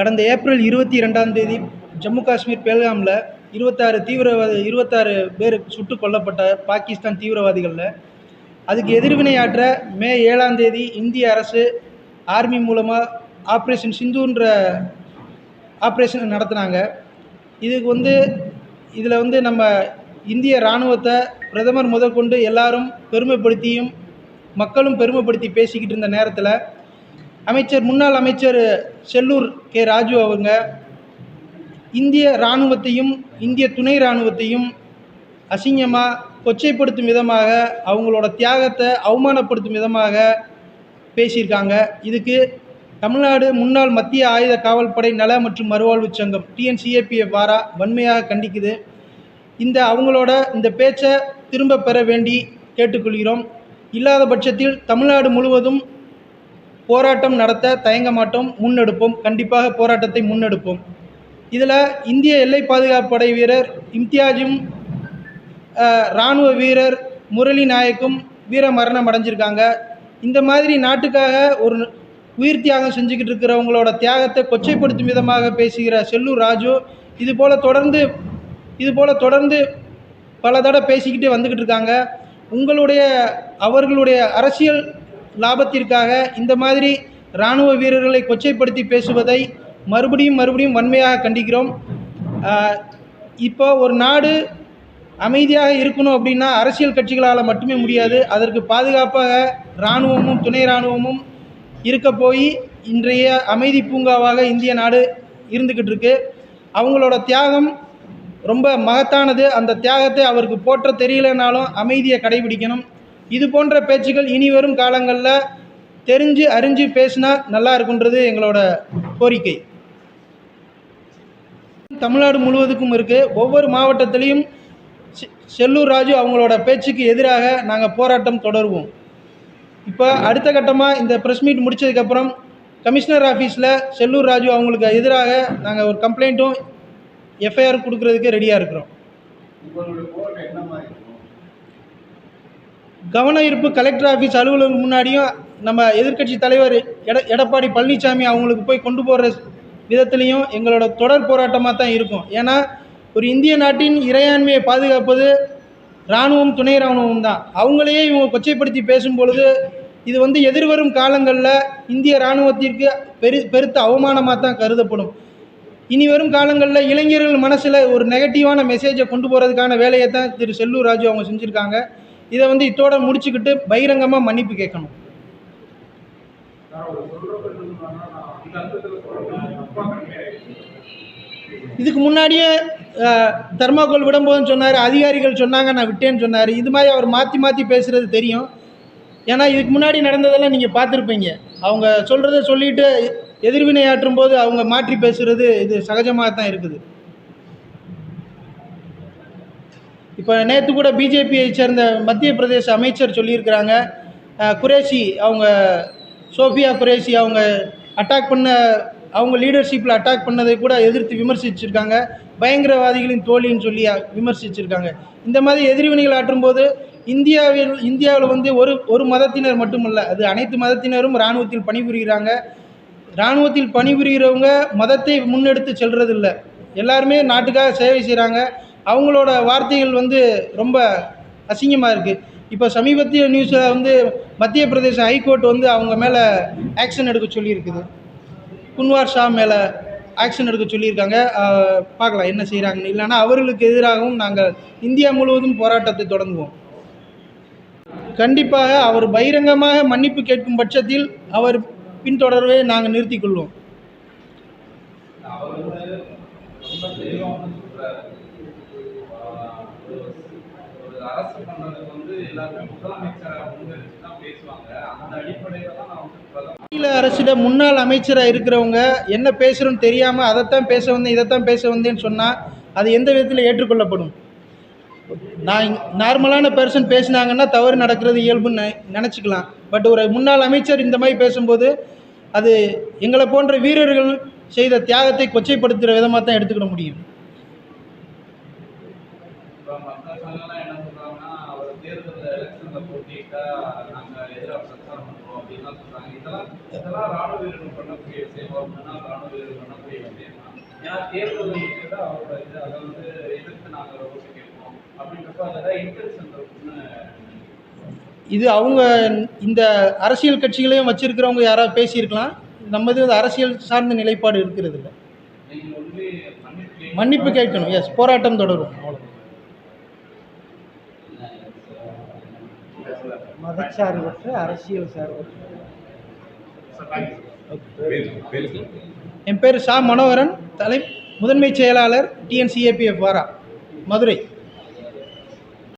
கடந்த ஏப்ரல் இருபத்தி ரெண்டாம் தேதி ஜம்மு காஷ்மீர் பேல்காமில் இருபத்தாறு தீவிரவாதி இருபத்தாறு பேர் சுட்டு கொல்லப்பட்ட பாகிஸ்தான் தீவிரவாதிகளில். அதுக்கு எதிர்வினையாற்ற மே ஏழாம் தேதி இந்திய அரசு ஆர்மி மூலமாக ஆப்ரேஷன் சிந்துன்ற ஆப்ரேஷன் நடத்துனாங்க. இதுக்கு வந்து இதில் வந்து நம்ம இந்திய இராணுவத்தை பிரதமர் முதற்கொண்டு எல்லாரும் பெருமைப்படுத்தியும் மக்களும் பெருமைப்படுத்தி பேசிக்கிட்டு இருந்த நேரத்தில் அமைச்சர் முன்னாள் அமைச்சர் செல்லூர் கே. ராஜு அவங்க இந்திய இராணுவத்தையும் இந்திய துணை இராணுவத்தையும் அசிங்கமாக கொச்சைப்படுத்தும் விதமாக அவங்களோட தியாகத்தை அவமானப்படுத்தும் விதமாக பேசியிருக்காங்க. இதுக்கு தமிழ்நாடு முன்னாள் மத்திய ஆயுத காவல்படை நல மற்றும் மறுவாழ்வு சங்கம் டிஎன்சிஏபிஎஃப் வாரா வன்மையாக கண்டிக்குது. இந்த அவங்களோட இந்த பேச்சை திரும்ப பெற வேண்டி கேட்டுக்கொள்கிறோம். இல்லாத பட்சத்தில் தமிழ்நாடு முழுவதும் போராட்டம் நடத்த தயங்க மாட்டோம் முன்னெடுப்போம். கண்டிப்பாக போராட்டத்தை முன்னெடுப்போம். இதில் இந்திய எல்லை பாதுகாப்பு படை வீரர் இம்தியாஜும் இராணுவ வீரர் முரளி நாயக்கும் வீர மரணம் அடைஞ்சிருக்காங்க. இந்த மாதிரி நாட்டுக்காக ஒரு உயிர் தியாகம் செஞ்சுக்கிட்டு இருக்கிறவங்களோட தியாகத்தை கொச்சைப்படுத்தும் விதமாக பேசுகிற செல்லூர் ராஜு இது போல் தொடர்ந்து இது போல் தொடர்ந்து பல தடவை பேசிக்கிட்டே வந்துக்கிட்டு இருக்காங்க. உங்களுடைய அவர்களுடைய அரசியல் லாபத்திற்காக இந்த மாதிரி இராணுவ வீரர்களை கொச்சைப்படுத்தி பேசுவதை மறுபடியும் மறுபடியும் வன்மையாக கண்டிக்கிறோம். இப்போ ஒரு நாடு அமைதியாக இருக்கணும் அப்படின்னா அரசியல் கட்சிகளால் மட்டுமே முடியாது. அதற்கு பாதுகாப்பாக இராணுவமும் துணை இராணுவமும் இருக்க போய் இன்றைய அமைதி பூங்காவாக இந்திய நாடு இருந்துக்கிட்டு இருக்கு. அவங்களோட தியாகம் ரொம்ப மகத்தானது. அந்த தியாகத்தை அவருக்கு போற்ற தெரியலனாலும் அமைதியை கடைபிடிக்கணும். இது போன்ற பேச்சுக்கள் இனி வரும் காலங்களில் தெரிஞ்சு அறிஞ்சு பேசினா நல்லா இருக்குன்றது எங்களோட கோரிக்கை. தமிழ்நாடு முழுவதுக்கும் இருக்குது ஒவ்வொரு மாவட்டத்திலையும் செ- செல்லூர் ராஜு அவங்களோட பேச்சுக்கு எதிராக நாங்கள் போராட்டம் தொடருவோம். இப்போ அடுத்த கட்டமாக இந்த ப்ரெஸ் மீட் முடிச்சதுக்கப்புறம் கமிஷனர் ஆஃபீஸில் செல்லூர் ராஜு அவங்களுக்கு எதிராக நாங்கள் ஒரு கம்ப்ளைண்ட்டும் எஃப்ஐஆர் கொடுக்குறதுக்கு ரெடியாக இருக்கிறோம் உங்களுடைய போராட்டம் என்ன மாதிரி இருக்கும் கவன ஈர்ப்பு கலெக்டர் ஆஃபீஸ் அலுவலகம் முன்னாடியும் நம்ம எதிர்க்கட்சி தலைவர் எட எடப்பாடி பழனிசாமி அவங்களுக்கு போய் கொண்டு போகிற விதத்துலேயும் எங்களோட தொடர் போராட்டமாக தான் இருக்கும். ஏன்னா ஒரு இந்திய நாட்டின் இறையாண்மையை பாதுகாப்பது இராணுவம் துணை இராணுவம் தான். அவங்களையே இவங்க கொச்சைப்படுத்தி பேசும்பொழுது இது வந்து எதிர்வரும் காலங்களில் இந்திய இராணுவத்திற்கு பெரு பெருத்த அவமானமாக தான் கருதப்படும். இனி வரும் காலங்களில் இளைஞர்கள் மனசில் ஒரு நெகட்டிவான மெசேஜை கொண்டு போகிறதுக்கான வேலையை தான் திரு செல்லூர் ராஜு அவங்க செஞ்சுருக்காங்க. இதை வந்து இத்தோட முடிச்சுக்கிட்டு பகிரங்கமாக மன்னிப்பு கேட்கணும். இதுக்கு முன்னாடியே தர்மாக்கோல் விடும்போதுன்னு சொன்னார் அதிகாரிகள் சொன்னாங்க நான் விட்டேன்னு சொன்னார். இது மாதிரி அவர் மாற்றி மாற்றி பேசுகிறது தெரியும். ஏன்னா இதுக்கு முன்னாடி நடந்ததெல்லாம் நீங்கள் பார்த்துருப்பீங்க. அவங்க சொல்கிறத சொல்லிட்டு எதிர்வினை ஆற்றும் போது அவங்க மாற்றி பேசுகிறது இது சகஜமாக தான் இருக்குது. இப்போ நேற்று கூட பிஜேபியை சேர்ந்த மத்திய பிரதேச அமைச்சர் சொல்லியிருக்கிறாங்க. குரேஷி அவங்க சோஃபியா குரேஷி அவங்க அட்டாக் பண்ண அவங்க லீடர்ஷிப்பில் அட்டாக் பண்ணதை கூட எதிர்த்து விமர்சிச்சிருக்காங்க. பயங்கரவாதிகளின் தோழின்னு சொல்லி விமர்சிச்சிருக்காங்க. இந்த மாதிரி எதிர்வினைகள் ஆற்றும்போது இந்தியாவில் இந்தியாவில் வந்து ஒரு ஒரு மதத்தினர் மட்டுமல்ல அது அனைத்து மதத்தினரும் இராணுவத்தில் பணிபுரிகிறாங்க. இராணுவத்தில் பணிபுரிகிறவங்க மதத்தை முன்னெடுத்து செல்கிறதில்ல எல்லாருமே நாட்டுக்காக சேவை செய்கிறாங்க அவங்களோட வார்த்தைகள் வந்து ரொம்ப அசிங்கமாக இருக்குது இப்போ சமீபத்திய நியூஸில் வந்து மத்திய பிரதேச ஹைகோர்ட் வந்து அவங்க மேலே ஆக்ஷன் எடுக்க சொல்லியிருக்குது. குன்வார் ஷா மேலே ஆக்ஷன் எடுக்க சொல்லியிருக்காங்க. பார்க்கலாம் என்ன செய்கிறாங்கன்னு இல்லைன்னா அவர்களுக்கு எதிராகவும் நாங்கள் இந்தியா முழுவதும் போராட்டத்தை தொடங்குவோம். கண்டிப்பாக அவர் பகிரங்கமாக மன்னிப்பு கேட்கும் பட்சத்தில் அவர் பின்தொடர்வை நாங்கள் நிறுத்திக் கொள்வோம் அவர் வந்து ரொம்ப தெளிவாக சொல்றாரு ஆஹ் ஒரு ஒரு அரசு பண்றதுக்கு வந்து எல்லாருமே முதலமைச்சரை முன்னிறுத்தி தான் பேசுவாங்க. அந்த அடிப்படையில தான் நான் வந்து பிரதமர். மாநில அரசிட முன்னாள் அமைச்சராக இருக்கிறவங்க என்ன பேசுகிறோன்னு தெரியாமல் அதைத்தான் பேச வந்தேன் இதைத்தான் பேச வந்தேன்னு சொன்னால் அது எந்த விதத்தில் ஏற்றுக்கொள்ளப்படும்? நான் நார்மலான பர்சன் பேசினாங்கன்னா தவறு நடக்கிறது இயல்புன்னு நெ- நினச்சிக்கலாம். பட் ஒரு முன்னாள் அமைச்சர் இந்த மாதிரி பேசும்போது அது எங்களை போன்ற வீரர்கள் செய்த தியாகத்தை கொச்சைப்படுத்துகிற விதமாக தான் எடுத்துக்கிட முடியும் இப்போ மற்றவங்கலாம் என்ன சொல்றாங்கன்னா அவர் தேர்தலில் எலெக்ஷனில் போட்டிட்டா நாங்கள் எதிராக அப்படின்லாம் சொல்றாங்க. இதெல்லாம் இதெல்லாம் ராணுவ வீரர்கள் பண்ணக்கூடிய விஷயம் அப்படின்னா ராணுவ வீரர்கள் பண்ணக்கூடிய ஏன்னா தேர்தல் அவரோட இது அதை வந்து எதிர்த்து நாங்கள் ஓட்டு கேட்போம். அப்படின்றப்ப அதில் இன்டென்ஷன் இருக்குன்னு இது அவங்க இந்த அரசியல் கட்சிகளையும் வச்சிருக்கிறவங்க யாராவது பேசியிருக்கலாம். நம்ம இது அரசியல் சார்ந்த நிலைப்பாடு இருக்கிறது இல்லை. மன்னிப்பு கேட்கணும். எஸ் போராட்டம் தொடரும். அவ்வளோ மதச்சார்பற்ற அரசியல் சார்பற்ற. என் பேர் சா மனோகரன். தலை முதன்மை செயலாளர் டிஎன்சிஏபிஎஃப் வாரா. மதுரை.